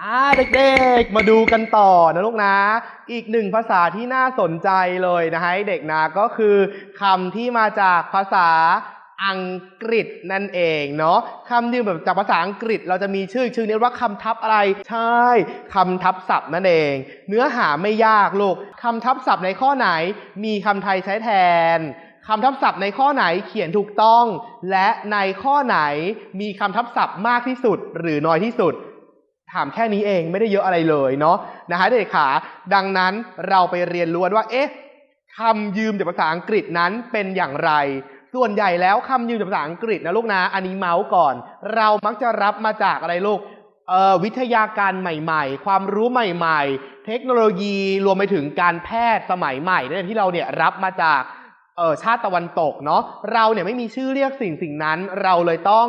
อ่าเด็กๆ มาดูกันต่อนะลูกนะ อีกหนึ่งภาษาที่น่าสนใจเลยนะฮะเด็กนะก็คือคำที่มาจากภาษาอังกฤษนั่นเองเนาะคำที่แบบจากภาษาอังกฤษเราจะมีชื่อชื่อนี้ว่าคำทับอะไรใช่คำทับศัพท์นั่นเอง เนื้อหาไม่ยากลูกคำทับศัพท์ในข้อไหน มีคำไทยใช้แทนคำทับศัพท์ในข้อไหนเขียนถูกต้อง และในข้อไหนมีคำทับศัพท์มากที่สุดหรือน้อยที่สุด ถามแค่นี้เองไม่ได้เยอะอะไรเลยเนาะนะฮะเด็กขา ดังนั้นเราไปเรียนรู้ว่าเอ๊ะคำยืมจากภาษาอังกฤษนั้นเป็นอย่างไร ส่วนใหญ่แล้วคำยืมจากภาษาอังกฤษนะลูกนะอันนี้เมาส์ก่อน เรามักจะรับมาจากอะไรลูกเอ่อวิทยาการใหม่ๆ ความรู้ใหม่ ๆ เทคโนโลยีรวมไปถึงการแพทย์สมัยใหม่ในที่เราเนี่ยรับมาจาก เออชาติตะวันตกเนาะเราเนี่ยไม่มีชื่อเรียกสิ่งสิ่งนั้น เราเลยต้อง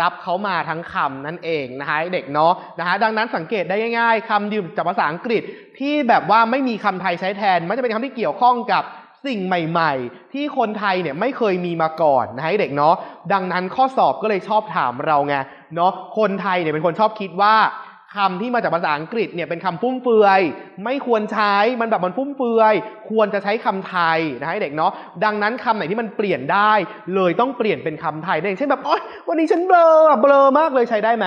รับเขามาทั้งคำนั่นเองนะฮะเด็กเนาะนะฮะดังนั้นสังเกตได้ง่ายๆคำยืมจากภาษาอังกฤษที่แบบว่าไม่มีคำไทยใช้แทน มันจะเป็นคำที่เกี่ยวข้องกับสิ่งใหม่ๆ ที่คนไทยเนี่ยไม่เคยมีมาก่อนนะฮะเด็กเนาะดังนั้นข้อสอบก็เลยชอบถามเราไงเนาะคนไทยเนี่ยเป็นคนชอบคิดว่า คำที่มาจากภาษาอังกฤษเนี่ยเป็นคำฟุ่มเฟือย ไม่ควรใช้มันแบบมันฟุ่มเฟือย ควรจะใช้คำไทยนะฮะเด็กเนาะดังนั้นคำไหนที่มันเปลี่ยนได้ เลยต้องเปลี่ยนเป็นคำไทยนั่นเองเช่นแบบโอ๊ยวันนี้ฉันเบลอเบลอมากเลยใช้ได้ไหม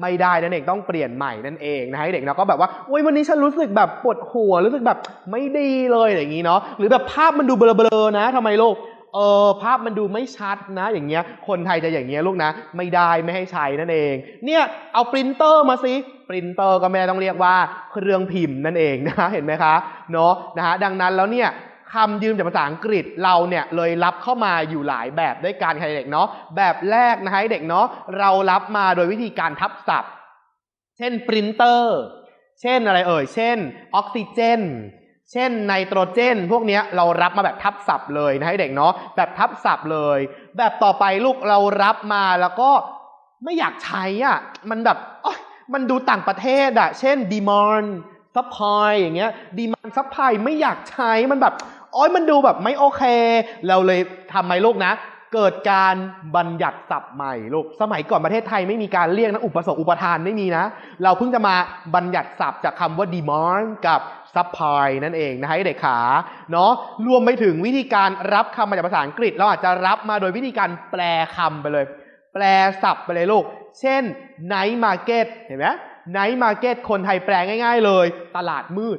ไม่ได้นั่นเองต้องเปลี่ยนใหม่นั่นเองนะฮะเด็กเนาะก็แบบว่าโอ๊ยวันนี้ฉันรู้สึกแบบปวดหัวรู้สึกแบบไม่ดีเลยอย่างนี้เนาะหรือแบบภาพมันดูเบลอๆนะทำไมลูกเออภาพมันดูไม่ชัดนะ อย่างเงี้ย คนไทยจะอย่างเงี้ยลูกนะ ไม่ได้ไม่ให้ใช้นั่นเอง เนี่ยเอาปรินเตอร์มาสิ ปรินเตอร์ก็ไม่ได้ต้องเรียกว่าเครื่องพิมพ์นั่นเองนะเห็นไหมคะเนาะนะฮะดังนั้นแล้วเนี่ยคำยืมจากภาษาอังกฤษเราเนี่ยเลยรับเข้ามาอยู่หลายแบบด้วยการใครเด็กเนาะแบบแรกนะฮะเด็กเนาะเรารับมาโดยวิธีการทับศัพท์ เช่นปรินเตอร์เช่นอะไรเอ่ย เช่นออกซิเจนเช่นไนโตรเจน พวกเนี้ยเรารับมาแบบทับศัพท์เลยนะให้เด็กเนาะแบบทับศัพท์เลย แบบต่อไปลูกเรารับมาแล้วก็ไม่อยากใช้อะมันแบบ มันดูต่างประเทศอะเช่น demand supply อย่างเงี้ย demand supply ไม่อยากใช้มันแบบอ้ยมันดูแบบไม่โอเค เราเลยทำไหมลูกนะ เกิดการบัญญัติศัพท์ใหม่ลูกสมัยก่อนประเทศไทยไม่มีการเรียกนะอุปสงค์อุปทานไม่มีนะ เราเพิ่งจะมาบัญญัติศัพท์จากคำว่า demand กับ supply นั่นเองนะฮะเด็กขาเนาะรวมไปถึงวิธีการรับคำมาจากภาษาอังกฤษ เราอาจจะรับมาโดยวิธีการแปลคำไปเลย แปลศัพท์ไปเลยลูก เช่น night market เห็นไหม night market คนไทยแปลง่าย ๆ เลย ตลาดมืด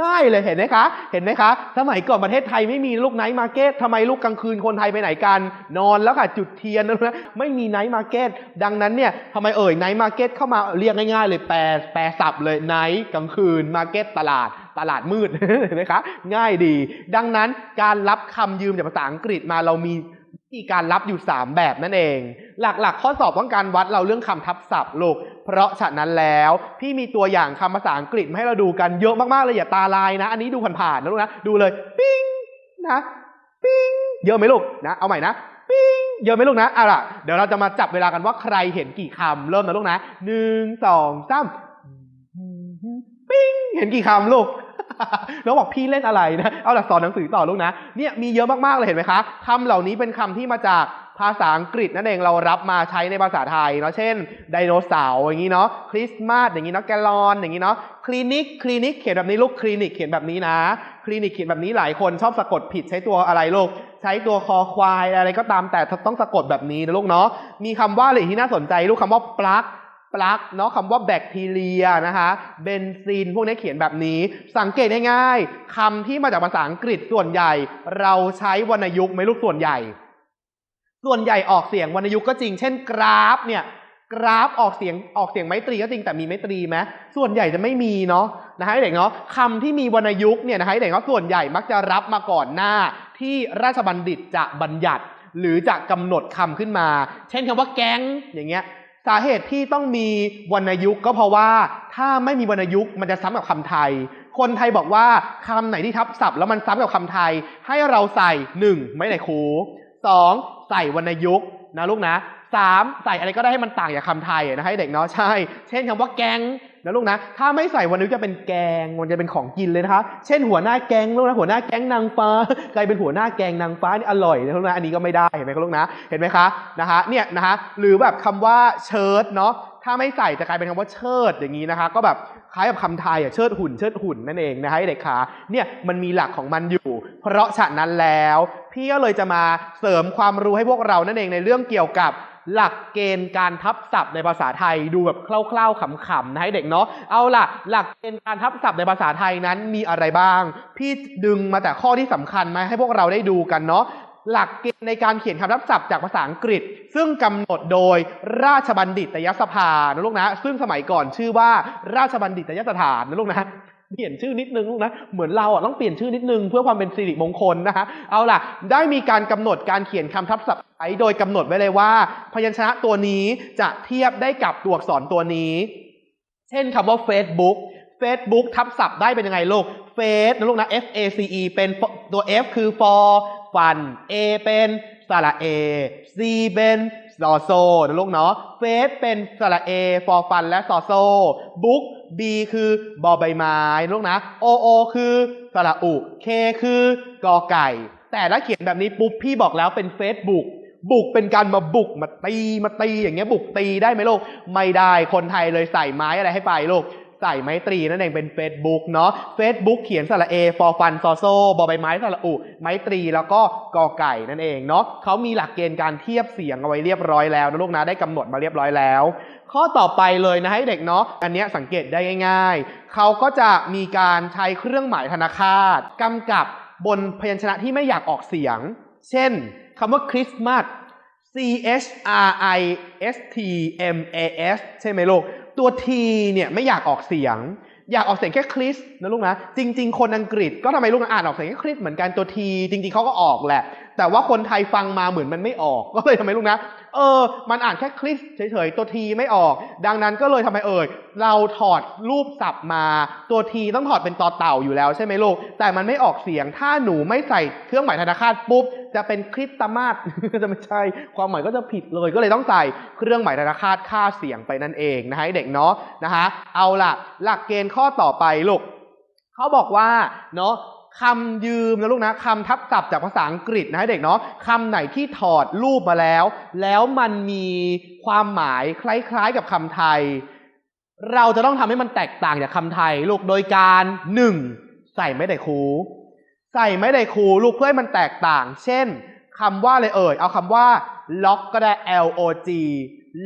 ง่ายเลยเห็นไหมคะ เห็นไหมคะ สมัยก่อนประเทศไทยไม่มีลูก night market ทำไมลูกกลางคืนคนไทยไปไหนกัน นอนแล้วค่ะจุดเทียนนะไม่มี night market ดังนั้นเนี่ยทำไมเอ่ย night market เข้ามาเรียกง่าย ๆ เลยแปลแปลศัพท์เลย night กลางคืน market ตลาดตลาดมืดเห็นไหมคะ ง่ายดี ดังนั้นการรับคำยืมจากภาษาอังกฤษมาเรามี ธีการรับอยู่ 3 แบบนั่นเอง หลักๆ ข้อสอบต้องการวัดเราเรื่องคำทับศัพท์ลูก เพราะฉะนั้นแล้วพี่มีตัวอย่างคำภาษาอังกฤษมาให้เราดูกันเยอะมากๆเลยอย่าตาลายนะ อันนี้ดูผ่านๆนะลูกนะ ดูเลยปิ้งนะปิ้งเยอะไหมลูกนะเอาใหม่นะปิ้งเยอะไหมลูกนะเอาล่ะเดี๋ยวเราจะมาจับเวลากันว่าใครเห็นกี่คำเริ่มนะลูกนะหนึ่งสองสามปิ้งเห็นกี่คำลูก น้องบอกพี่เล่นอะไรนะ เอาล่ะสอนหนังสือต่อลูกนะ เนี่ยมีเยอะมากๆเลยเห็นไหมคะคำเหล่านี้เป็นคำที่มาจากภาษาอังกฤษนั่นเองเรารับมาใช้ในภาษาไทยเนาะเช่นไดโนเสาร์อย่างนี้เนาะคริสต์มาสอย่างนี้เนาะแกลลอนอย่างนี้เนาะคลินิกคลินิกเขียนแบบนี้ลูกคลินิกเขียนแบบนี้นะ คลินิกเขียนแบบนี้หลายคนชอบสะกดผิดใช้ตัวอะไรลูกใช้ตัวคอควายอะไรก็ตามแต่ต้องสะกดแบบนี้นะลูกเนาะมีคำว่าอะไรที่น่าสนใจลูกคำว่าปลั๊ก ปลั๊กเนาะคำว่าแบคทีเรียนะคะเบนซินพวกนี้เขียนแบบนี้ สังเกตง่ายๆคำที่มาจากภาษาอังกฤษส่วนใหญ่ เราใช้วรรณยุกต์ไหมลูกส่วนใหญ่ ส่วนใหญ่ออกเสียงวรรณยุกต์ก็จริง เช่นกราฟเนี่ยกราฟออกเสียงออกเสียงไม้ตรีก็จริงแต่มีไม้ตรีไหมส่วนใหญ่จะไม่มีเนาะนะฮะเด็กเนาะคำที่มีวรรณยุกต์เนี่ยนะฮะเด็กเนาะส่วนใหญ่มักจะรับมาก่อนหน้า ที่ราชบัณฑิตจะบัญญัติ หรือจะกำหนดคำขึ้นมา เช่นคำว่าแก๊งอย่างเงี้ย สาเหตุที่ต้องมีวรรณยุกต์ก็เพราะว่าถ้าไม่มีวรรณยุกต์มันจะซ้ำกับคำไทย คนไทยบอกว่าคำไหนที่ทับศัพท์แล้วมันซ้ำกับคำไทย ให้เราใส่หนึ่งไม่ได้คูสองใส่วรรณยุกต์นะลูกนะสามใส่อะไรก็ได้ให้มันต่างจากคำไทยนะให้เด็กเนาะใช่ เช่นคำว่าแกง นะลูกนะ ถ้าไม่ใส่วรรณยุกต์จะเป็นแกง มันจะเป็นของกินเลยนะคะ เช่นหัวหน้าแกงลูกนะ หัวหน้าแกงนางฟ้ากลายเป็นหัวหน้าแกงนางฟ้านี่อร่อยนะลูกนะ อันนี้ก็ไม่ได้ เห็นไหมครับลูกนะ เห็นไหมคะ นะคะ เนี่ยนะคะ หรือแบบคำว่าเชิ้ตเนาะ ถ้าไม่ใส่จะกลายเป็นคำว่าเชิดอย่างนี้นะคะ ก็แบบคล้ายกับคำไทยอะเชิดหุ่นเชิดหุ่นนั่นเองนะคะเด็กขาเนี่ยมันมีหลักของมันอยู่ เพราะฉะนั้นแล้ว พี่ก็เลยจะมาเสริมความรู้ให้พวกเรานั่นเองในเรื่องเกี่ยวกับ หลักเกณฑ์การทับศัพท์ในภาษาไทยดูแบบคร่าวๆขำๆนะให้เด็กเนาะเอาล่ะ หลักเกณฑ์การทับศัพท์ในภาษาไทยนั้นมีอะไรบ้าง พี่ดึงมาแต่ข้อที่สำคัญมาให้พวกเราได้ดูกันเนาะหลักเกณฑ์ในการเขียนคำทับศัพท์จากภาษาอังกฤษ ซึ่งกำหนดโดยราชบัณฑิตยสภานะลูกนะ ซึ่งสมัยก่อนชื่อว่าราชบัณฑิตยสถานนะลูกนะ เปลี่ยนชื่อนิดนึงลูกนะเหมือนเราอะต้องเปลี่ยนชื่อนิดนึง เพื่อความเป็นสิริมงคลนะคะเอาล่ะ ได้มีการกำหนดการเขียนคำทับศัพท์ไว้โดยกำหนดไว้เลยว่า พยัญชนะตัวนี้จะเทียบได้กับตัวอักษรตัวนี้ เช่นคำว่า Facebook Facebook ทับศัพท์ได้เป็นยังไงลูก Face นะลูกนะ F A C E เป็นตัว F คือ for fun A เป็นสระ A C เป็นซอโซนะลูกเนาะ Face เป็นสระ A for fun และซอโซ Book B คือบอใบไม้ลูกนะ O O คือสระอุ K คือกอไก่ แต่ถ้าเขียนแบบนี้ปุ๊บพี่บอกแล้วเป็น Facebook บุกเป็นการมาบุกมาตีมาตีอย่างเงี้ยบุกตีได้ไหมลูกไม่ได้คนไทยเลยใส่ไม้อะไรให้ไปลูก ใส่ไม้ตรีนั่นเองเป็น Facebook เนาะ Facebook เขียนสระเอ for fun ซอโซบอใบไม้สระอุไม้ตรีแล้วก็กอไก่นั่นเองเนาะเขามีหลักเกณฑ์การเทียบเสียงเอาไว้เรียบร้อยแล้วนะลูกนะได้กำหนดมาเรียบร้อยแล้ว ข้อต่อไปเลยนะให้เด็กเนาะอันนี้สังเกตได้ง่าย ๆ เขาก็จะมีการใช้เครื่องหมายธนาคารกำกับบนพยัญชนะที่ไม่อยากออกเสียง เช่นคำว่าคริสต์มาส C H R I S T M A S ใช่ไหมลูก ตัวทีเนี่ยไม่อยากออกเสียง อยากออกเสียงแค่คริสนะลูกนะ จริง ๆ คนอังกฤษก็ทำไมลูกอ่านออกเสียงแค่คริสเหมือนกันตัวทีจริง ๆเขาก็ออกแหละ แต่ว่าคนไทยฟังมาเหมือนมันไม่ออก ก็เลยทำไมลูกนะ เออ มันอ่านแค่คริสเฉยๆ ตัว T ไม่ออก ดังนั้นก็เลยทำไมเอ่ย เราถอดรูปศัพท์มา ตัว T ต้องถอดเป็นตอเต่าอยู่แล้วใช่ไหมลูก แต่มันไม่ออกเสียง ถ้าหนูไม่ใส่เครื่องหมายธนาคารปุ๊บ จะเป็นคริสตมาสจะไม่ใช่ ความหมายก็จะผิดเลย ก็เลยต้องใส่เครื่องหมายธนาคารค่าเสียงไปนั่นเองนะฮะเด็กเนาะ นะคะ เอาล่ะ หลักเกณฑ์ข้อต่อไปลูก เขาบอกว่า เนาะ คำยืมนะลูกนะคำทับศัพท์จากภาษาอังกฤษนะเด็กเนาะคำไหนที่ถอดรูปมาแล้ว แล้วมันมีความหมายคล้ายๆกับคำไทย เราจะต้องทำให้มันแตกต่างจากคำไทย ลูกโดยการหนึ่งใส่ไม่ได้คูใส่ไม่ได้คูลูกเพื่อให้มันแตกต่าง เช่นคำว่าอะไรเอ่ย เอาคำว่า lock ก็ได้ L O G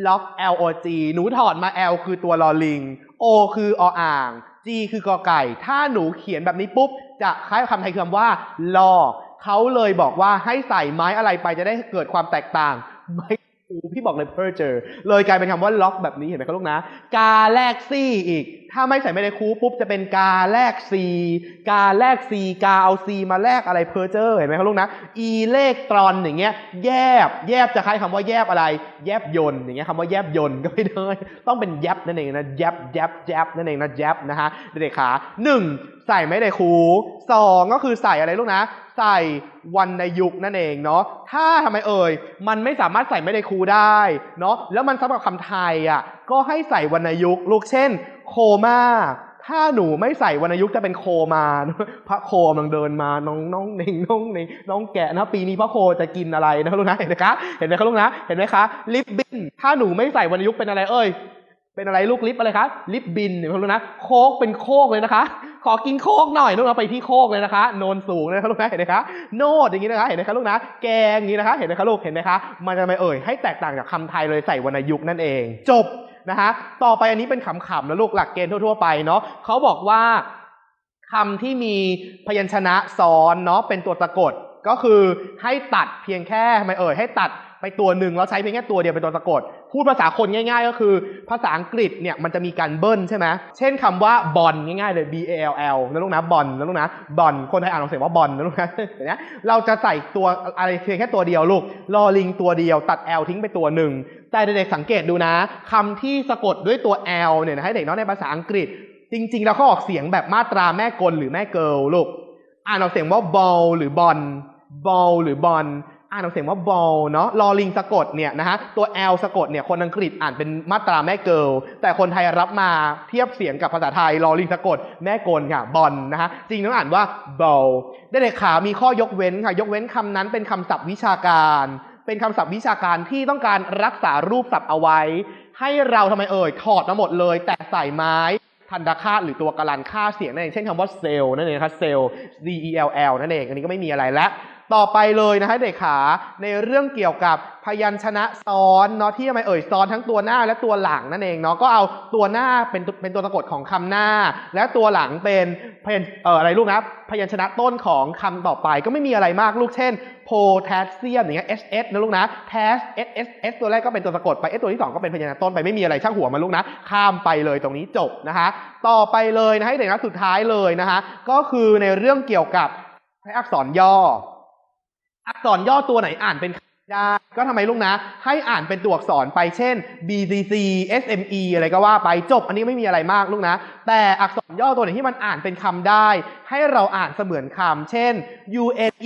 lock L O G หนูถอดมา L คือตัวลอลิง O คือออ่าง G คือกอไก่ ถ้าหนูเขียนแบบนี้ปุ๊บ จะคล้ายคำไทยคำว่าลอกเขาเลยบอกว่าให้ใส่ไม้อะไรไปจะได้เกิดความแตกต่าง ไม่ คูพี่บอกเลย perjure เลยกลายเป็นคำว่าล็อกแบบนี้เห็นไหมครับลูกนะ กาแลกซี่อีก ถ้าไม่ใส่ไม่ได้คูปุ๊บจะเป็นกาแลกซีกาแลกซีกาเอาซีมาแลกอะไรเพอร์เจอร์เห็นไหมครับลูกนะอีเลขตรอนอย่างเงี้ย แยบ แยบจะคล้ายคำว่าแยบอะไร แยบยนต์อย่างเงี้ยคำว่าแยบยนต์ก็ไม่ได้ต้องเป็นแยบนั่นเองนะแยบแยบแยบนั่นเองนะแยบนะฮะเด็กขาหนึ่งใส่ไม่ได้คูสองก็คือใส่อะไรลูกนะ ใส่วรรณยุกต์นั่นเองเนาะถ้าทำไมเอ่ย มันไม่สามารถใส่ไม่ได้ครูได้เนาะแล้วมันสำหรับคำไทยอะก็ให้ใส่วรรณยุกต์ลูกเช่น โคมาถ้าหนูไม่ใส่วรรณยุกต์จะเป็นโคมา พระโคกำลังเดินมา น้องน้องเน่งน้องเน่งน้องแกะนะ ปีนี้พระโคจะกินอะไรนะลูกนะเห็นไหมคะเห็นไหมคะลูกนะเห็นไหมคะลิปบิน ถ้าหนูไม่ใส่วรรณยุกต์เป็นอะไรเอ่ยเป็นอะไรลูกลิปอะไรคะลิปบินเห็นไหมลูกนะโคกเป็นโคกเลยนะคะ ขอกินโคกหน่อยลูกนะไปที่โคกเลยนะคะ โนนสูงเลยนะคะลูกนะเห็นไหมคะ โนดอย่างนี้นะคะ เห็นไหมคะลูกนะ แกงอย่างนี้นะคะ เห็นไหมคะลูก เห็นไหมคะ มันจะไม่เอ่ยให้แตกต่างจากคำไทยเลยใส่วรรณยุกต์นั่นเอง จบนะคะ ต่อไปอันนี้เป็นขำๆนะลูกหลักเกณฑ์ทั่วๆไปเนาะเขาบอกว่าคำที่มีพยัญชนะซ้อนเนาะเป็นตัวสะกดก็คือให้ตัดเพียงแค่ทำไมเอ่ยให้ตัดไปตัวหนึ่งแล้วใช้เพียงแค่ตัวเดียวเป็นตัวสะกด พูดภาษาคนง่าย ๆ ก็คือ ภาษาอังกฤษเนี่ยมันจะมีการเบิ้ลใช่ไหมเช่นคำว่าบอลง่ายๆเลย B A L L นะลูกนะบอลนะลูกนะบอลคนไทยอ่านออกเสียงว่าบอลนะลูกนะเห็นไหมเราจะใส่ตัวอะไรเพียงแค่ตัวเดียวลูกลอลิงตัวเดียวตัด L ทิ้งไปตัวหนึ่งแต่เด็กๆสังเกตดูนะคำที่สะกดด้วยตัว L เนี่ยนะให้เด็กน้อยในภาษาอังกฤษ จริง ๆ แล้วเขาออกเสียงแบบมาตราแม่กลหรือแม่เกิลลูกอ่านออกเสียงว่า ball หรือ ball ball หรือ ball อ่านออกเสียงว่า ball เนาะลอลิงสะกดเนี่ยนะฮะ ตัว L สะกดเนี่ยคนอังกฤษอ่านเป็นมาตราแม่เกิลแต่คนไทยรับมาเทียบเสียงกับภาษาไทยลอลิงสะกดแม่กลค่ะ ball นะฮะ จริงต้องอ่านว่า ball ได้เด็กขามีข้อยกเว้นค่ะ ยกเว้นคำนั้นเป็นคำศัพท์วิชาการ เป็นคำศัพท์วิชาการที่ต้องการรักษารูปศัพท์เอาไว้ ให้เราทำไมเอ่ยถอดมาหมดเลย แต่ใส่ไม้ทันตคาตหรือตัวกรันค่าเสียงนั่นเองเช่นคำว่าเซลล์นั่นเองครับเซลล์ Z E L L นั่นเอง อันนี้ก็ไม่มีอะไรแล้ว ต่อไปเลยนะฮะเด็กขาในเรื่องเกี่ยวกับพยัญชนะซ้อนเนาะที่ทำไมเอ่ยซ้อนทั้งตัวหน้าและตัวหลังนั่นเองเนาะก็เอาตัวหน้าเป็นเป็นตัวสะกดของคำหน้า และตัวหลังเป็นพยัญเอ่ออะไรลูกนะพยัญชนะต้นของคำต่อไปก็ไม่มีอะไรมากลูกเช่นโพแทสเซียมอย่างเงี้ย S S นะลูกนะ แทส S S S ตัวแรกก็เป็นตัวสะกดไป S ตัวที่สองก็เป็นพยัญชนะต้นไปไม่มีอะไรช่างหัวมันลูกนะ ข้ามไปเลยตรงนี้จบนะคะต่อไปเลยนะให้เด็กนักสุดท้ายเลยนะคะก็คือในเรื่องเกี่ยวกับใช้อักษรย่อ อักษรย่อตัวไหนอ่านเป็นคำได้ก็ทำไมลูกนะ ให้อ่านเป็นตัวอักษรไปเช่น BCC SME อะไรก็ว่าไปจบ อันนี้ไม่มีอะไรมากลูกนะ แต่อักษรย่อตัวไหนที่มันอ่านเป็นคำได้ ให้เราอ่านเสมือนคำเช่น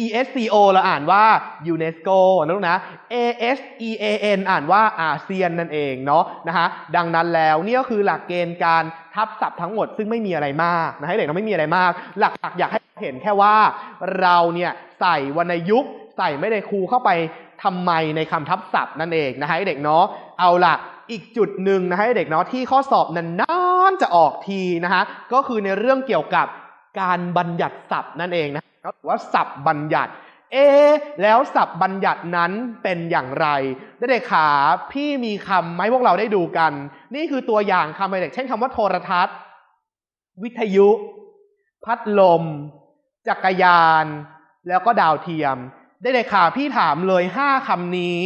UNESCO เราอ่านว่า UNESCO นะลูกนะ ASEAN อ่านว่าอาเซียนนั่นเองเนาะนะคะดังนั้นแล้วนี่ก็คือหลักเกณฑ์การทับศัพท์ทั้งหมดซึ่งไม่มีอะไรมากนะให้เด็กเราไม่มีอะไรมาก หลักๆอยากให้เห็นแค่ว่าเราเนี่ยใส่วรรณยุกต์ ใส่ไม่ได้ครูเข้าไปทำไมในคำทับศัพท์นั่นเองนะให้เด็กเนาะเอาละอีกจุดหนึ่งนะให้เด็กเนาะที่ข้อสอบนานๆจะออกทีนะฮะก็คือในเรื่องเกี่ยวกับการบัญญัติศัพท์นั่นเองนะก็ถือว่าศัพท์บัญญัติเอ แล้วศัพท์บัญญัตินั้นเป็นอย่างไรเด็กๆขาพี่มีคำไหมพวกเราได้ดูกัน นี่คือตัวอย่างคำไปเด็กเช่นคำว่าโทรทัศน์ วิทยุ พัดลม จักรยาน แล้วก็ดาวเทียม ได้เลยค่ะพี่ถามเลยห้าคำนี้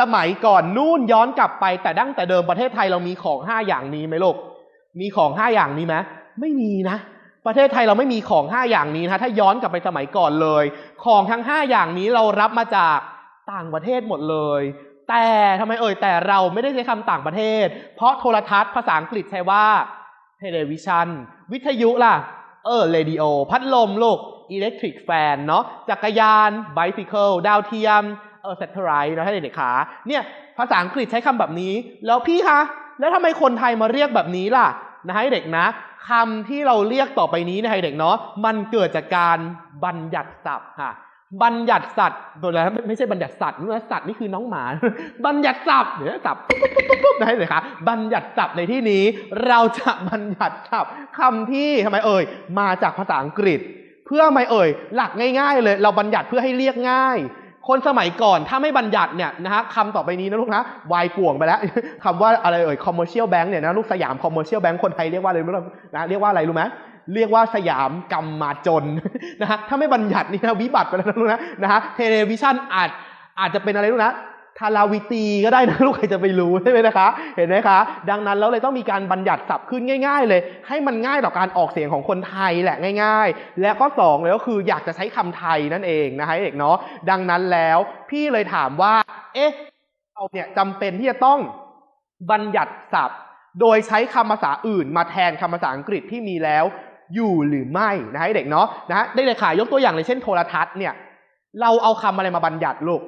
สมัยก่อนนู่นย้อนกลับไปแต่ดั้งแต่เดิมประเทศไทยเรามีของห้าอย่างนี้ไหมลูกมีของห้าอย่างนี้ไหมไม่มีนะ ประเทศไทยเราไม่มีของห้าอย่างนี้นะถ้าย้อนกลับไปสมัยก่อนเลย ของทั้งห้าอย่างนี้เรารับมาจากต่างประเทศหมดเลย แต่ทำไมเอ่ยแต่เราไม่ได้ใช้คำต่างประเทศ เพราะโทรทัศน์ภาษาอังกฤษใช้ว่าเทเลวิชันวิทยุล่ะ เออเรดิโอ พัดลมลูก อิเล็กทริกแฟนเนาะจักรยานไบซิเคิลดาวเทียมเออเซตเทอร์ไรนะให้เด็กๆขาเนี่ยภาษาอังกฤษใช้คำแบบนี้ แล้วพี่คะแล้วทำไมคนไทยมาเรียกแบบนี้ล่ะนะให้เด็กนะคำที่เราเรียกต่อไปนี้นะให้เด็กเนาะมันเกิดจากการบัญญัติศัพท์ค่ะบัญญัติสัตว์ตัวแล้วไม่ใช่บัญญัติสัตว์นะสัตว์นี่คือน้องหมา บัญญัติศัพท์เดี๋ยวนะศัพท์ปุ๊บปุ๊บปุ๊บปุ๊บได้เลยค่ะบัญญัติศัพท์ในที่นี้ เราจะบัญญัติศัพท์คำที่ทำไมเอ่ยมาจากภาษาอังกฤษ เพื่อไม่เอ่ย หลักง่าย ๆ เลย เราบัญญัติเพื่อให้เรียกง่าย คนสมัยก่อนถ้าไม่บัญญัติเนี่ยนะฮะคำต่อไปนี้นะลูกนะวายป่วงไปแล้วคำว่าอะไรเอ่ย commercial bank เนี่ยนะลูกสยาม commercial bank คนไทยเรียกว่าอะไรรู้ไหมนะเรียกว่าอะไรรู้ไหมเรียกว่าสยามกรรมมาจนนะฮะถ้าไม่บัญญัตินี่นะวิบัติไปแล้วนะลูกนะนะฮะเทเลวิชันอาจอาจจะเป็นอะไรลูกนะ ทาราวิตีก็ได้นะลูกใครจะไปรู้ใช่ไหมนะคะ เห็นไหมคะ ดังนั้นแล้วเลยต้องมีการบัญญัติศัพท์ขึ้นง่าย ๆ เลย ให้มันง่ายต่อการออกเสียงของคนไทยแหละง่าย ๆ และก็สองเลยก็คืออยากจะใช้คำไทยนั่นเองนะคะเด็กเนาะดังนั้นแล้วพี่เลยถามว่า เอ๊ะเราเนี่ยจำเป็นที่จะต้องบัญญัติศัพท์ โดยใช้คำภาษาอื่น มาแทนคำภาษาอังกฤษที่มีแล้วอยู่หรือไม่นะให้เด็กเนาะนะฮะได้เลยค่ะยกตัวอย่างเลยเช่นโทรทัศน์เนี่ย เราเอาคำอะไรมาบัญญัติลูก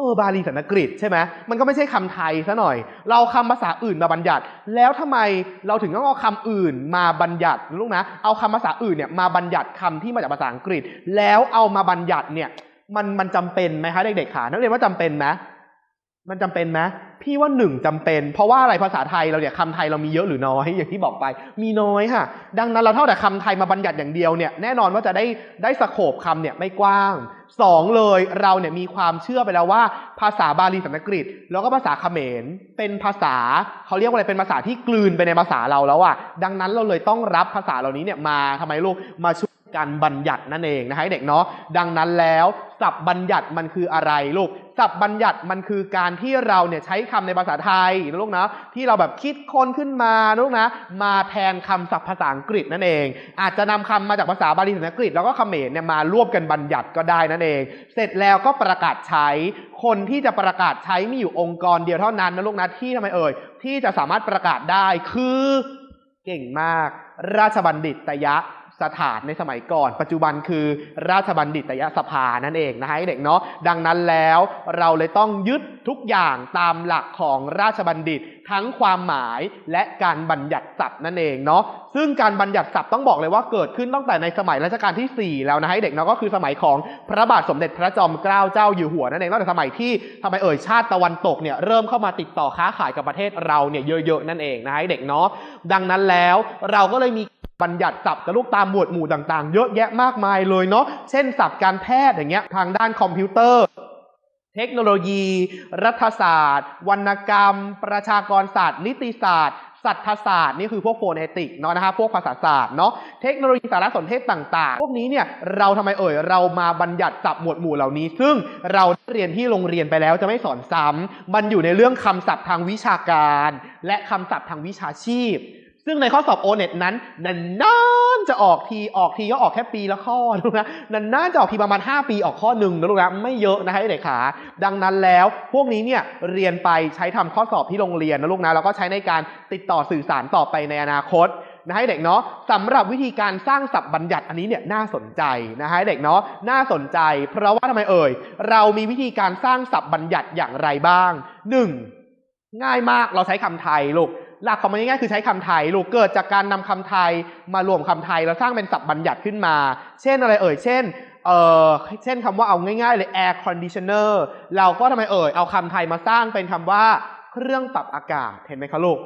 เออบาลีสันสกฤตใช่ไหมมันก็ไม่ใช่คำไทยซะหน่อย เราคำคำภาษาอื่นมาบัญญัติ แล้วทำไมเราถึงต้องเอาคำอื่นมาบัญญัติลูกนะ เอาคำภาษาอื่นเนี่ยมาบัญญัติคำที่มาจากภาษาอังกฤษ แล้วเอามาบัญญัติเนี่ยมันมันจำเป็นไหมคะเด็กๆขานักเรียนว่าจำเป็นไหม มันจำเป็นไหมพี่ว่าหนึ่งจำเป็น เพราะว่าอะไรภาษาไทยเราเนี่ยคำไทยเรามีเยอะหรือน้อยอย่างที่บอกไป มีน้อยค่ะ ดังนั้นเราเท่าแต่คำไทยมาบัญญัติอย่างเดียวเนี่ยแน่นอนว่าจะได้ได้สโคปคำเนี่ยไม่กว้างสองเลยเราเนี่ยมีความเชื่อไปแล้วว่าภาษาบาลีสันสกฤต แล้วก็ภาษาเขมร เป็นภาษาเขาเรียกว่าอะไรเป็นภาษาที่กลืนไปในภาษาเราแล้วอะดังนั้นเราเลยต้องรับภาษาเหล่านี้เนี่ยมาทำไมลูกมาช่วย การบัญญัตินั่นเองนะฮะเด็กเนาะดังนั้นแล้วศัพท์บัญญัติมันคืออะไรลูกศัพท์บัญญัติมันคือการที่เราเนี่ยใช้คำในภาษาไทยนะลูกนะที่เราแบบคิดค้นขึ้นมาลูกนะ มาแทนคำศัพท์ภาษาอังกฤษนั่นเอง อาจจะนำคำมาจากภาษาบาลีสันสกฤตแล้วก็เขมรเนี่ยมารวบกันบัญญัติก็ได้นั่นเอง เสร็จแล้วก็ประกาศใช้ คนที่จะประกาศใช้มีอยู่องค์กรเดียวเท่านั้นนะลูกนะที่ทำไมเอ่ยที่จะสามารถประกาศได้คือเก่งมาก ราชบัณฑิตย สถานในสมัยก่อน ปัจจุบันคือราชบัณฑิตยสภานั่นเองนะฮะเด็กเนาะดังนั้นแล้วเราเลยต้องยึดทุกอย่างตามหลักของราชบัณฑิตทั้งความหมายและการบัญญัติศัพท์นั่นเองเนาะซึ่งการบัญญัติศัพท์ต้องบอกเลยว่าเกิดขึ้นตั้งแต่ในสมัยรัชกาลที่ 4 แล้วนะฮะเด็กเนาะก็คือสมัยของพระบาทสมเด็จพระจอมเกล้าเจ้าอยู่หัวนั่นเองตั้งแต่สมัยที่ทำไมเอ่ยชาติตะวันตกเนี่ยเริ่มเข้ามาติดต่อค้าขายกับประเทศเราเนี่ยเยอะๆนั่นเองนะฮะเด็กเนาะดังนั้นแล้วเราก็เลยมี บัญญัติศัพท์กับลูกตามหมวดหมู่ต่างๆ เยอะแยะมากมายเลยเนาะเช่นศัพท์การแพทย์อย่างเงี้ยทางด้านคอมพิวเตอร์ เทคโนโลยี รัฐศาสตร์ วรรณกรรม ประชากรศาสตร์ นิติศาสตร์สัตวศาสตร์นี่คือพวกโฟเนติกเนาะนะฮะพวกภาษาศาสตร์เนาะเทคโนโลยีสารสนเทศต่างๆ พวกนี้เนี่ยเราทำไมเอ่ยเรามาบัญญัติศัพท์หมวดหมู่เหล่านี้ ซึ่งเราเรียนที่โรงเรียนไปแล้วจะไม่สอนซ้ำมันอยู่ในเรื่องคำศัพท์ทางวิชาการ และคำศัพท์ทางวิชาชีพ ซึ่งในข้อสอบโอเน็ตนั้นนานๆจะออกทีออกทีก็ออกแค่ปีละข้อนะนะนานๆจะออกทีประมาณ 5 ปีออกข้อหนึ่งนะลูกนะไม่เยอะนะให้เด็กขา ดังนั้นแล้วพวกนี้เนี่ยเรียนไปใช้ทำข้อสอบที่โรงเรียนนะลูกนะแล้วก็ใช้ในการติดต่อสื่อสารต่อไปในอนาคตนะให้เด็กเนาะสำหรับวิธีการสร้างศัพท์บัญญัติอันนี้เนี่ยน่าสนใจนะให้เด็กเนาะน่าสนใจ เพราะว่าทำไมเอ่ย เรามีวิธีการสร้างศัพท์บัญญัติอย่างไรบ้างหนึ่งง่ายมากเราใช้คำไทยลูก หลักของมันง่ายๆคือใช้คำไทยลูกเกิดจากการนำคำไทยมารวมคำไทยแล้วสร้างเป็นศัพท์บัญญัติขึ้นมา เช่นอะไรเอ่ย เช่นเอ่อเช่นคำว่าเอาง่ายๆเลย air conditioner เราก็ทำไมเอ่ย เอาคำไทยมาสร้างเป็นคำว่า เครื่องปรับอากาศเห็นไหมคะลูก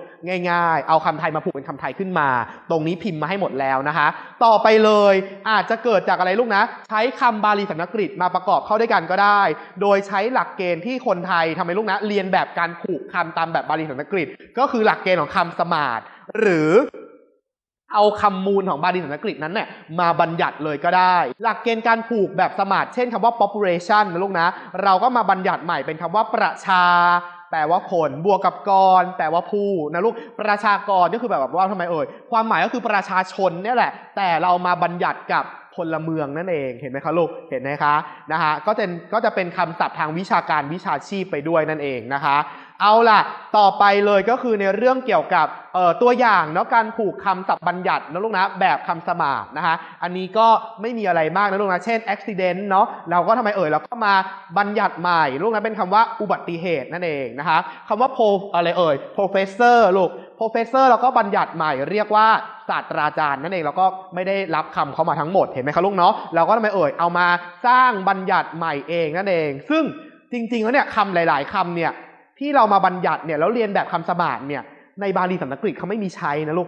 ง่าย ๆ เอาคำไทยมาผูกเป็นคำไทยขึ้นมา ตรงนี้พิมพ์มาให้หมดแล้วนะคะ ต่อไปเลยอาจจะเกิดจากอะไรลูกนะ ใช้คำบาลีสันสกฤตมาประกอบเข้าด้วยกันก็ได้ โดยใช้หลักเกณฑ์ที่คนไทยทำไมลูกนะ เรียนแบบการผูกคำตามแบบบาลีสันสกฤต ก็คือหลักเกณฑ์ของคำสมาร์ทหรือเอาคำมูลของบาลีสันสกฤตนั้นเนี่ยมาบัญญัติเลยก็ได้ หลักเกณฑ์การผูกแบบสมาร์ทเช่นคำว่า population นะลูกนะ เราก็มาบัญญัติใหม่เป็นคำว่าประชา แปลว่าคนบวกกับกรแปลว่าผู้นะลูกประชากรก็คือแบบว่าทำไมเอ่ยความหมายก็คือประชาชนเนี่ยแหละ แต่เรามาบัญญัติกับพลเมืองนั่นเองเห็นไหมคะลูกเห็นไหมคะนะฮะก็จะก็จะเป็นคำศัพท์ทางวิชาการวิชาชีพไปด้วยนั่นเองนะคะ เอาล่ะ ต่อไปเลยก็คือในเรื่องเกี่ยวกับตัวอย่างเนาะการผูกคำศัพท์บัญญัตินะลูกนะแบบคำสมาร์ทนะคะอันนี้ก็ไม่มีอะไรมากนะลูกนะเช่น accident เนาะเราก็ทำไมเอ่ยเราก็มาบัญญัติใหม่ลูกนะเป็นคำว่าอุบัติเหตุนั่นเองนะคะคำว่า pro อะไรเอ่ย professor ลูก professor เราก็บัญญัติใหม่เรียกว่าศาสตราจารย์นั่นเองเราก็ไม่ได้รับคำเข้ามาทั้งหมดเห็นไหมคะลูกเนาะเราก็ทำไมเอ่ยเอามาสร้างบัญญัติใหม่เองนั่นเอง ซึ่งจริงๆแล้วเนี่ยคำหลาย ๆคำเนี่ย ที่เรามาบัญญัติเนี่ยแล้วเรียนแบบคำสมานเนี่ยในบาลีสันสกฤตเขาไม่มีใช้นะลูก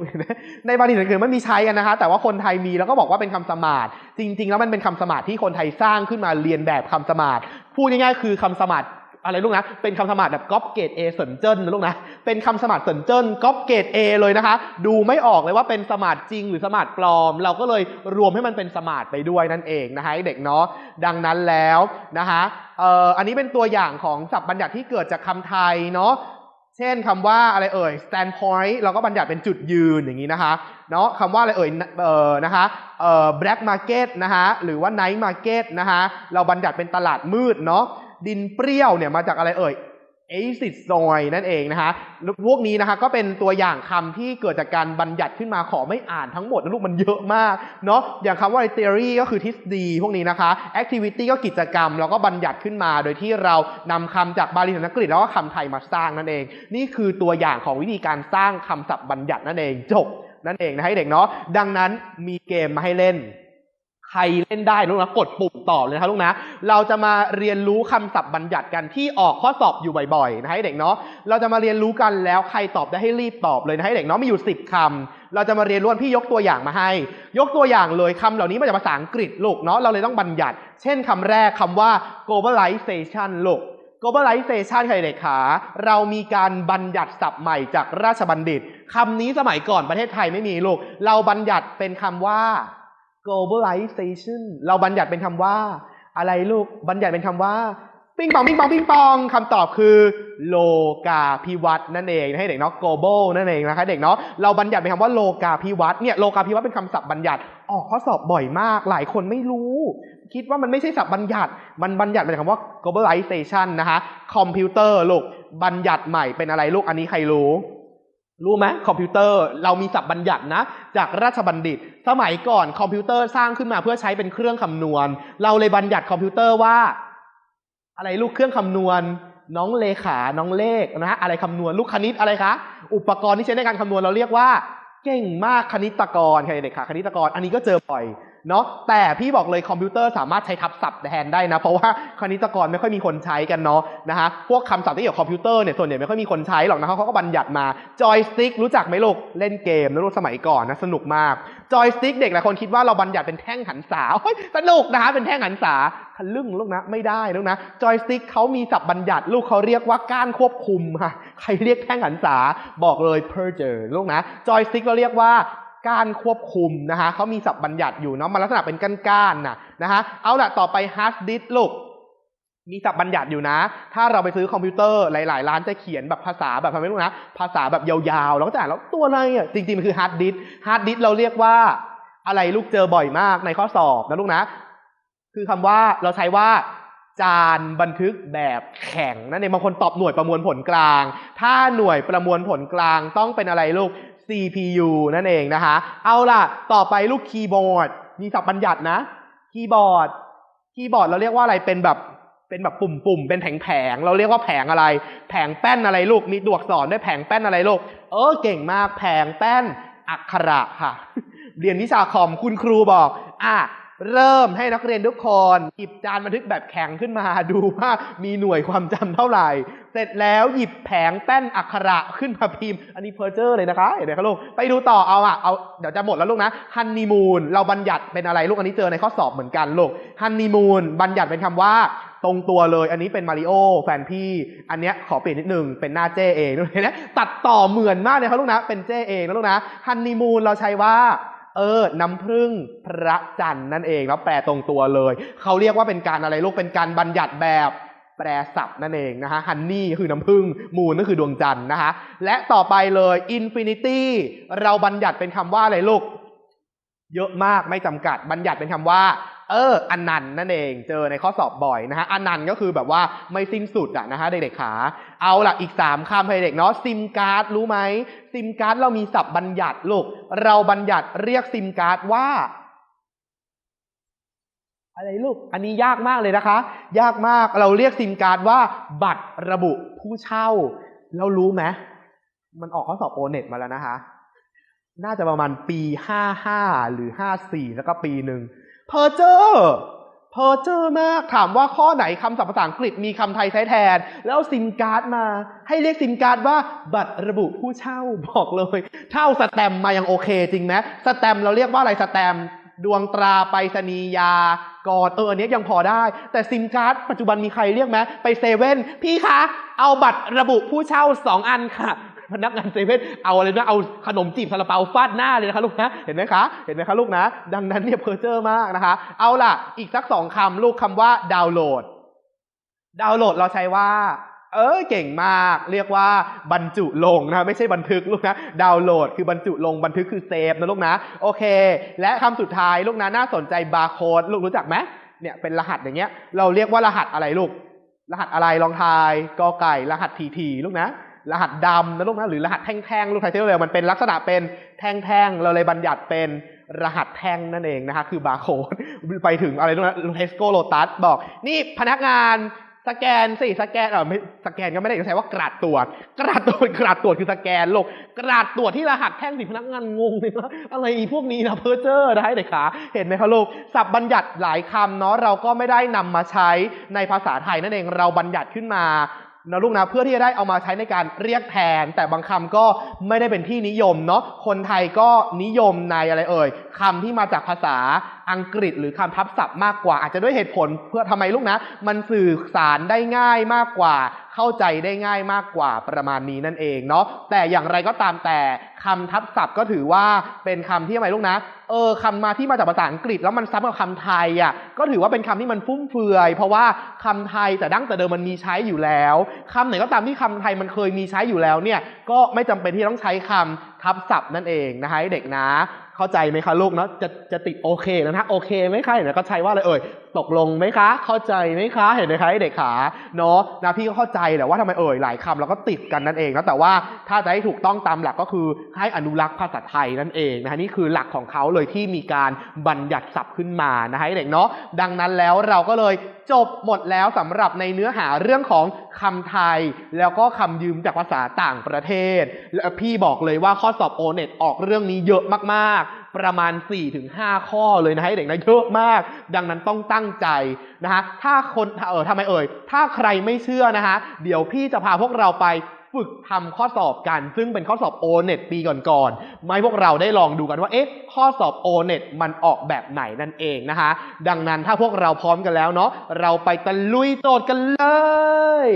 ในบาลีสันสกฤตไม่มีใช้กันนะคะ แต่ว่าคนไทยมีแล้วก็บอกว่าเป็นคำสมานจริง ๆ แล้วมันเป็นคำสมานที่คนไทยสร้างขึ้นมาเรียนแบบคำสมานพูดง่ายๆคือคำสมาน อะไรลูกนะ เป็นคำสมานแบบก๊อปเกรดเอสนเจิ้นนะลูกนะ เป็นคำสมานสนเจิ้นก๊อปเกรดเอเลยนะคะ ดูไม่ออกเลยว่าเป็นสมาร์ทจริงหรือสมาร์ทปลอม เราก็เลยรวมให้มันเป็นสมาร์ทไปด้วยนั่นเองนะคะเด็กเนาะ ดังนั้นแล้วนะคะเอ่ออันนี้เป็นตัวอย่างของศัพท์บัญญัติที่เกิดจากคำไทยเนาะเช่นคำว่าอะไรเอ่ย standpoint เราก็บัญญัติเป็นจุดยืนอย่างนี้นะคะ เนาะคำว่าอะไรเอ่ยเอ่อนะคะเอ่อ black market นะคะหรือว่า night market นะคะเราบัญญัติเป็นตลาดมืดเนาะ ดินเปรี้ยวเนี่ยมาจากอะไรเอ่ย acid soil นั่นเองนะคะพวกนี้นะคะก็เป็นตัวอย่างคำที่เกิดจากการบัญญัติขึ้นมาขอไม่อ่านทั้งหมดนะลูกมันเยอะมากเนาะอย่างคำว่า theory ก็คือทฤษฎีพวกนี้นะคะ activity ก็กิจกรรมเราก็บัญญัติขึ้นมา โดยที่เรานำคำจากบาลีสันสกฤตแล้วก็คำไทยมาสร้างนั่นเอง นี่คือตัวอย่างของวิธีการสร้างคำศัพท์บัญญัตินั่นเองจบนั่นเองนะให้เด็กเนาะดังนั้นมีเกมมาให้เล่น ใครเล่นได้ลูกนะกดปุ่มตอบเลยนะครับลูกนะ เราจะมาเรียนรู้คำศัพท์บัญญัติกันที่ออกข้อสอบอยู่บ่อยๆนะให้เด็กเนาะเราจะมาเรียนรู้กันแล้วใครตอบได้ให้รีบตอบเลยนะให้เด็กเนาะมีอยู่ 10คำเราจะมาเรียนรู้นพี่ยกตัวอย่างมาให้ ยกตัวอย่างเลยคำเหล่านี้มาจากภาษาอังกฤษลูกเนาะเราเลยต้องบัญญัติ เช่นคำแรกคำว่า globalization ลูก globalization ใครเด็กขาเรามีการบัญญัติศัพท์ใหม่จากราชบัณฑิตคำนี้สมัยก่อนประเทศไทยไม่มีลูก เราบัญญัติเป็นคำว่า globalization เราบัญญัติเป็นคำว่า อะไรลูกบัญญัติเป็นคำว่าปิงปองปิงปองปิงปองคำตอบคือ โลกาภิวัตน์นั่นเองให้เด็กเนาะ global นั่นเองนะคะเด็กเนาะเราบัญญัติเป็นคำว่าโลกาภิวัตเนี่ยโลกาภิวัตเป็นคำศัพท์บัญญัติออกข้อสอบบ่อยมาก หลายคนไม่รู้ คิดว่ามันไม่ใช่ศัพท์บัญญัติ มันบัญญัติเป็นคำว่า globalization นะคะคอมพิวเตอร์ลูกบัญญัติใหม่เป็นอะไรลูกอันนี้ใครรู้ รู้ไหมคอมพิวเตอร์เรามีศัพท์บัญญัตินะ จากราชบัณฑิต สมัยก่อนคอมพิวเตอร์สร้างขึ้นมาเพื่อใช้เป็นเครื่องคำนวณ เราเลยบัญญัติคอมพิวเตอร์ว่า อะไรลูกเครื่องคำนวณ น้องเลขาน้องเลขนะ อะไรคำนวณลูกคณิตอะไรคะอุปกรณ์ที่ใช้ในการคำนวณเราเรียกว่า เก่งมากคณิตกรใครเด็กค่ะคณิตกร อันนี้ก็เจอบ่อย เนาะแต่พี่บอกเลยคอมพิวเตอร์สามารถใช้ทับศัพท์แทนได้นะ เพราะว่าคณิตกรไม่ค่อยมีคนใช้กันเนาะนะฮะพวกคำศัพท์ที่เกี่ยวกับคอมพิวเตอร์เนี่ยส่วนใหญ่ไม่ค่อยมีคนใช้หรอกนะเขาก็บัญญัติมาจอยสติ๊กรู้จักไหมลูกเล่นเกมนะลูกสมัยก่อนนะสนุกมากจอยสติ๊กเด็กหลายคนคิดว่าเราบัญญัติเป็นแท่งหันษาโอ้ยสนุกนะฮะเป็นแท่งหันษาทะลึ่งลูกนะไม่ได้ลูกนะจอยสติ๊กเขามีศัพท์บัญญัติลูกเขาเรียกว่าก้านควบคุมค่ะใครเรียกแท่งหันษาบอกเลย per เจอลูกนะจอยสติ๊กเราเรียกว่า การควบคุมนะฮะเขามีศัพท์บัญญัติอยู่เนาะมันลักษณะเป็นก้านๆนะนะฮะเอาละต่อไป hard disk ลูกมีศัพท์บัญญัติอยู่นะ ถ้าเราไปซื้อคอมพิวเตอร์หลาย ๆ ร้านจะเขียนแบบภาษาแบบทำไม่รู้นะ ภาษาแบบยาวๆแล้วก็จะอ่านแล้วตัวอะไรอะ จริง ๆ มันคือ hard disk hard disk เราเรียกว่า อะไรลูกเจอบ่อยมากในข้อสอบนะลูกนะ คือคำว่าเราใช้ว่า จานบันทึกแบบแข็งนั่นเองบางคนตอบหน่วยประมวลผลกลาง ถ้าหน่วยประมวลผลกลางต้องเป็นอะไรลูก CPU นั่นเองนะคะ เอาล่ะ ต่อไปลูกคีย์บอร์ด มีศัพท์บัญญัตินะ คีย์บอร์ด คีย์บอร์ดเราเรียกว่าอะไร เป็นแบบ เป็นแบบปุ่มๆ เป็นแผงๆ เราเรียกว่าแผงอะไร แผงแป้นอะไรลูก มีดวกสอนด้วยแผงแป้นอะไรลูก เออ เก่งมาก แผงแป้นอักขระค่ะ เรียนวิชาคอมคุณครูบอก อะ เริ่มให้นักเรียนทุกคนหยิบจานบันทึกแบบแข็งขึ้นมาดูว่ามีหน่วยความจำเท่าไหร่ เสร็จแล้วหยิบแผงแป้นอักขระขึ้นมาพิมพ์ อันนี้เพอร์เจอร์เลยนะคะเห็นไหมคะลูกไปดูต่อเอาอะเอาเดี๋ยวจะหมดแล้วลูกนะฮันนีมูนเราบัญญัติเป็นอะไรลูกอันนี้เจอในข้อสอบเหมือนกันลูกฮันนีมูนบัญญัติเป็นคำว่าตรงตัวเลย อันนี้เป็นมาริโอแฟนพี่ อันเนี้ยขอเปลี่ยนนิดนึง เป็นหน้าเจเองเห็นไหมตัดต่อเหมือนมากเลยครับลูกนะ เป็นเจเองนะลูกนะฮันนีมูนเราใช้ว่า เออ น้ำพึ่งพระจันทร์นั่นเองแล้วแปลตรงตัวเลย เขาเรียกว่าเป็นการอะไรลูกเป็นการบัญญัติแบบแปรศัพท์นั่นเองนะฮะฮันนี่คือน้ำพึ่งมูนก็คือดวงจันทร์นะคะและต่อไปเลยอินฟินิตี้เราบัญญัติเป็นคำว่าอะไรลูก เยอะมากไม่จำกัด บัญญัติเป็นคำว่า เอออันต์นั่นเอง เจอในข้อสอบบ่อยนะฮะอันนันก็คือแบบว่าไม่สิ้นสุดอะนะฮะเด็กๆขาเอาล่ะอีกสามคำให้เด็กเนาะซิมการ์ดรู้ไหมซิมการ์ดเรามีศัพท์บัญญัติลูกเราบัญญัติเรียกซิมการ์ดว่าอะไรลูก อันนี้ยากมากเลยนะคะ ยากมาก เราเรียกซิมการ์ดว่า บัตรระบุผู้เช่า แล้วรู้ไหมมันออกข้อสอบโอเน็ตมาแล้วนะคะ น่าจะประมาณปีห้าห้าหรือห้าสี่แล้วก็ปีหนึ่ง เพอเจอร์เพอเจอร์มากถามว่าข้อไหนคำศัพท์ภาษาอังกฤษมีคำไทยใช้แทน แล้วซิมการ์ดมา ให้เรียกซิมการ์ดว่าบัตรระบุผู้เช่าบอกเลยเท่าสแตมมายังโอเคจริงไหมสแตมเราเรียกว่าอะไรสแตมดวงตราไปรษณียากรเอออันเนี้ยยังพอได้ แต่ซิมการ์ดปัจจุบันมีใครเรียกไหมไปเซเว่นพี่คะ เอาบัตรระบุผู้เช่าสองอันค่ะ พนักงานเซเว่นเอาอะไรนะเอาขนมจีบซาลาเปาฟาดหน้าเลยนะคะลูกนะเห็นไหมคะเห็นไหมคะลูกนะ ดังนั้นเนี่ยเพอร์เจอร์มากนะคะ เอาล่ะ อีกสักสองคำลูกคำว่าดาวน์โหลด ดาวน์โหลดเราใช้ว่าเออเก่งมาก เรียกว่าบรรจุลงนะไม่ใช่บันทึกลูกนะดาวน์โหลดคือบรรจุลงบันทึกคือเซฟนะลูกนะ โอเค และคำสุดท้ายลูกนะน่าสนใจบาร์โค้ดลูกรู้จักไหมเนี่ยเป็นรหัสอย่างเงี้ย เราเรียกว่ารหัสอะไรลูก รหัสอะไรลองทายกอไก่ รหัสทีทีลูกนะ รหัสดำนะลูกนะหรือรหัสแท่งๆลูกไทยเทเร็วมันเป็นลักษณะเป็นแท่งๆเราเลยบัญญัติเป็นรหัสแท่งนั่นเองนะคะคือบาร์โค้ดไปถึงอะไรลูกนะเทสโก้โลตัสบอก นี่พนักงานสแกนสิสแกนเออไม่สแกนก็ไม่ได้ใช้ว่ากระดาษตรวจกระดาษตรวจกระดาษตรวจคือสแกนลูกกระดาษตรวจที่รหัสแท่งสิพนักงานงงเลยนะอะไรพวกนี้นะเพอร์เจอร์ได้เด็กขาเห็นไหมคะลูกศัพท์บัญญัติหลายคำเนาะเราก็ไม่ได้นำมาใช้ในภาษาไทยนั่นเองเราบัญญัติขึ้นมา นะลูกนะเพื่อที่จะได้เอามาใช้ในการเรียกแทน แต่บางคำก็ไม่ได้เป็นที่นิยมเนาะคนไทยก็นิยมในอะไรเอ่ยคำที่มาจากภาษาอังกฤษหรือคำทับศัพท์มากกว่า อาจจะด้วยเหตุผลเพื่อทำไมลูกนะ มันสื่อสารได้ง่ายมากกว่า เข้าใจได้ง่ายมากกว่าประมาณนี้นั่นเองเนาะแต่อย่างไรก็ตามแต่คำทับศัพท์ก็ถือว่าเป็นคำที่ทำไมลูกนะเออคำมาที่มาจากภาษาอังกฤษแล้วมันซ้ำกับคำไทยอะก็ถือว่าเป็นคำที่มันฟุ่มเฟือย เพราะว่าคำไทยแต่ดั้งแต่เดิมมันมีใช้อยู่แล้วคำไหนก็ตามที่คำไทยมันเคยมีใช้อยู่แล้วเนี่ยก็ไม่จำเป็นที่ต้องใช้คำ ทับศัพท์นั่นเองนะคะเด็กนะ เข้าใจไหมคะลูกเนาะจะจะติดโอเคแล้วนะโอเคไหมคะเดี๋ยวก็ใช้ว่าอะไรเอ่ยตกลงไหมคะ เข้าใจไหมคะ เห็นไหมคะเด็กขาเนาะนะพี่ก็เข้าใจแหละว่าทำไมเอ่ยหลายคำเราก็ติดกันนั่นเองนะแต่ว่าถ้าจะให้ถูกต้องตามหลักก็คือให้อนุรักษ์ภาษาไทยนั่นเองนะฮะนี่คือหลักของเขาเลยที่มีการบัญญัติศัพท์ขึ้นมานะฮะเด็กเนาะดังนั้นแล้วเราก็เลยจบหมดแล้วสำหรับในเนื้อหาเรื่องของ คำไทยแล้วก็คำยืมจากภาษาต่างประเทศและพี่บอกเลยว่าข้อสอบโอเน็ตออกเรื่องนี้เยอะมากๆ ประมาณ 4-5 ข้อเลยนะให้เด็กนะเยอะมาก ดังนั้นต้องตั้งใจนะฮะถ้าคนเออทำไมเอ่ย ถ้าใครไม่เชื่อนะฮะเดี๋ยวพี่จะพาพวกเราไป ฝึกทำข้อสอบกัน ซึ่งเป็นข้อสอบ o n e t ปีก่อนๆมาให้พวกเราได้ลองดูกันว่าเอ๊ะข้อสอบ o n e t มันออกแบบไหนนั่นเองนะคะ ดังนั้นถ้าพวกเราพร้อมกันแล้วเนาะเราไปตะลุยโจทย์กันเลย